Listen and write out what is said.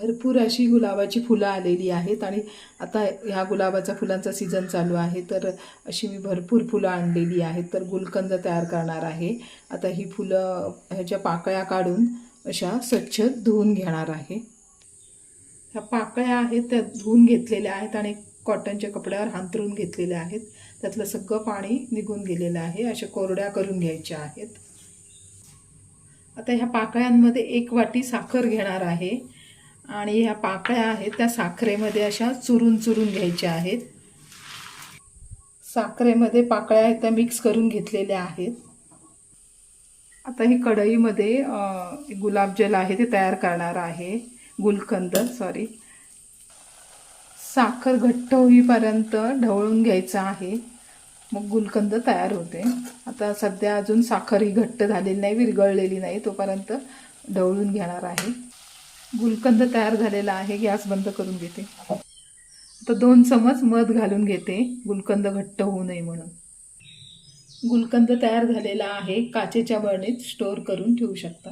भरपूर अशी गुलाबाची फुलं आलेली आहेत आणि आता ह्या गुलाबाचा फुलांचा सीझन चालू आहे तर अशी मी भरपूर फुलं आणलेली आहेत. तर गुलकंद तयार करणार आहे. आता ही फुलं ह्याच्या पाकळ्या काढून अशा स्वच्छ धुवून घेणार आहे. ह्या पाकळ्या आहेत त्या धुवून घेतलेल्या आहेत आणि कॉटनच्या कपड्यावर हांतरून घेतलेल्या आहेत. त्यातलं सगळं पाणी निघून गेलेलं आहे. अशा कोरड्या करून घ्यायच्या आहेत. आता ह्या पाकळ्यांमध्ये एक वाटी साखर घेणार आहे. आणि ह्या पाकळ्या आहेत त्या साखरेमध्ये अशा चुरून चुरून घ्यायच्या आहेत. साखरेमध्ये पाकळ्या आहेत त्या मिक्स करून घेतलेल्या आहेत. आता ही कढईमध्ये गुलाबजल आहे ते तयार करणार आहे. गुलकंद सॉरी साखर घट्ट होईपर्यंत ढवळून घ्यायचं आहे. मग गुलकंद तयार होते. आता सध्या अजून साखर ही घट्ट झालेली नाही विरघळलेली नाही तोपर्यंत ढवळून घेणार आहे. गुलकंद तयार झालेला आहे गॅस बंद करून घेते. आता दोन चमच मध घालून घेते गुलकंद घट्ट होऊ नये म्हणून. गुलकंद तयार झालेला आहे काचेच्या बरणीत स्टोअर करून ठेवू शकता.